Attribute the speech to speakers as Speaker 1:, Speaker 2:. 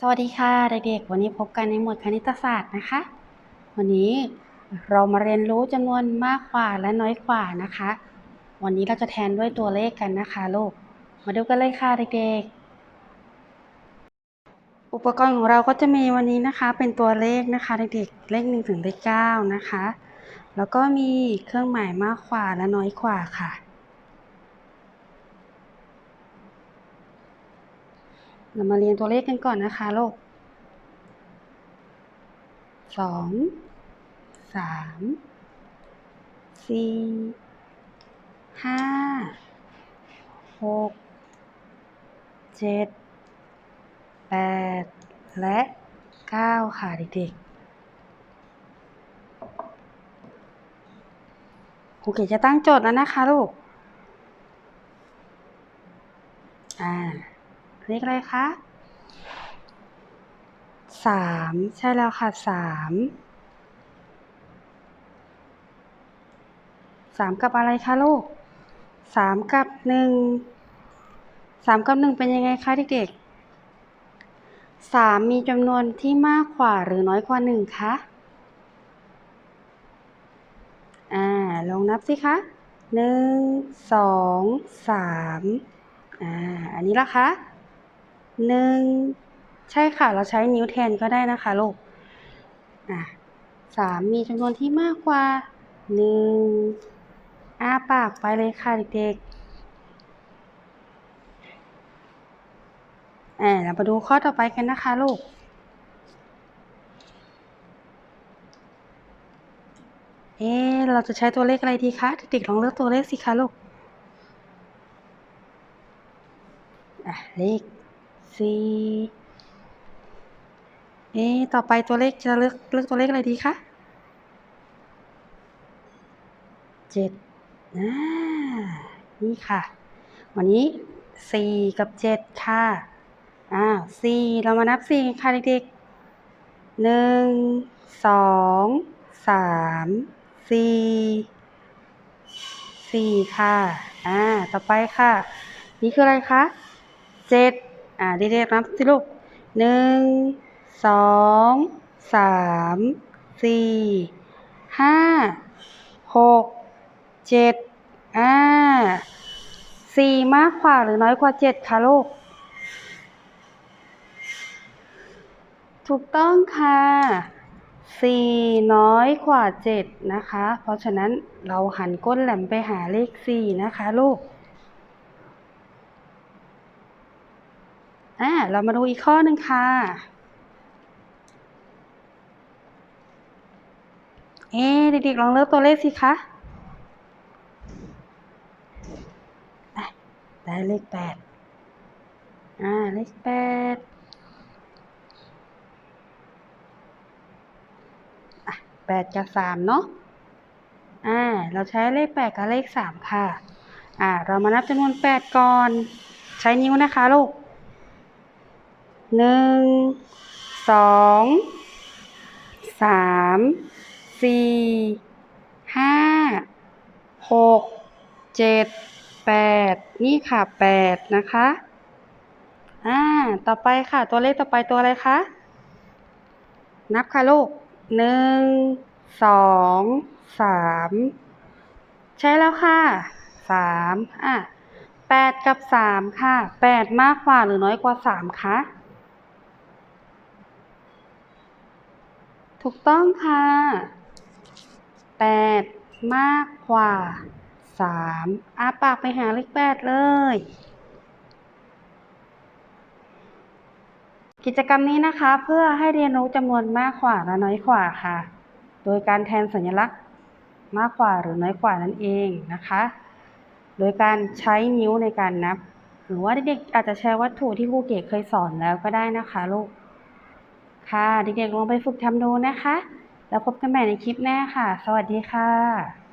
Speaker 1: สวัสดีค่ะเด็กๆ วันนี้พบกันในหมวดคณิตศาสตร์นะคะ วันนี้เรามาเรียนรู้จำนวนมากกว่าและน้อยกว่านะคะ วันนี้เราจะแทนด้วยตัวเลขกันนะคะลูก มาดูกันเลยค่ะเด็กๆ อุปกรณ์ของเราก็จะมีวันนี้นะคะ เป็นตัวเลขนะคะเด็กๆ เลขหนึ่งถึงเลขเก้านะคะ แล้วก็มีเครื่องหมายมากกว่าและน้อยกว่าค่ะ เรามาเรียนตัวเลขกันก่อนนะคะลูกสองสามสี่ห้าหกเจ็ดแปดและเก้าค่ะเด็กๆครูเกดจะตั้งโจทย์แล้วนะคะลูก อ่า เลขอะไรคะสามใช่แล้วค่ะสามสามกับอะไรคะลูกสามกับหนึ่งสามกับหนึ่งเป็นยังไงคะเด็กๆสามมีจำนวนที่มากกว่าหรือน้อยกว่าหนึ่งคะอ่าลองนับสิคะหนึ่งสองสามอ่าอันนี้ละคะ หนึ่งใช่ค่ะ เราใช้นิ้วแทนก็ได้นะคะลูกอะสามมีจำนวนที่มากกว่าหนึ่งอ้าปากไปเลยค่ะเด็กๆอ่าเรามาดูข้อต่อไปกันนะคะลูกเอ๊เราจะใช้ตัวเลขอะไรดีคะเด็กๆลองเลือกตัวเลขสิคะลูกอะเลข สี่เอ๊ะต่อไปตัวเลขจะเลือกเลือกตัวเลขอะไรดีคะเจ็ดอ่านี่ค่ะ วันนี้สี่กับเจ็ดค่ะ อ่าสี่เรามานับสี่ค่ะเด็กๆหนึ่งสองสามสี่สี่ค่ะ อ่า ต่อไปค่ะ นี่คืออะไรคะเจ็ด อ่าเด็กๆนับสิลูกหนึ่งสองสามสี่ห้าหกเจ็ดอ่าสี่มากกว่าหรือน้อยกว่าเจ็ดคะลูก ถูกต้องค่ะสี่น้อยกว่าเจ็ดนะคะ เพราะฉะนั้นเราหันก้นแหลมไปหาเลขสี่นะคะลูก อ่าเรามาดูอีกข้อหนึ่งค่ะ เอ๊เด็กๆลองเลือกตัวเลขสิคะได้เลขแปดอ่า เลขแปดแปดกับสามเนาะ อ่า เราใช้เลขแปดกับเลขสามค่ะ อ่า เรามานับจำนวนแปดก่อน ใช้นิ้วนะคะลูก หนึ่งสองสามสี่ห้าหกเจ็ดแปดนี่ค่ะแปดนะคะอ่าต่อไปค่ะ ตัวเลขต่อไปตัวอะไรคะ นับค่ะลูกหนึ่งสองสามใช่แล้วค่ะสามอะแปดกับสามค่ะแปดมากกว่าหรือน้อยกว่าสามคะ ถูกต้องค่ะแปดมากกว่าสามอาปากไปหาเลขแปดเลย กิจกรรมนี้นะคะเพื่อให้เรียนรู้จำนวนมากกว่าและน้อยกว่าค่ะ โดยการแทนสัญลักษณ์มากกว่าหรือน้อยกว่านั่นเองนะคะ โดยการใช้นิ้วในการนับ หรือว่าเด็กๆอาจจะใช้วัตถุที่ครูเกศเคยสอนแล้วก็ได้นะคะลูก ค่ะเด็กๆลองไปฝึกทำดูนะคะ แล้วพบกันใหม่ในคลิปหน้าค่ะ สวัสดีค่ะ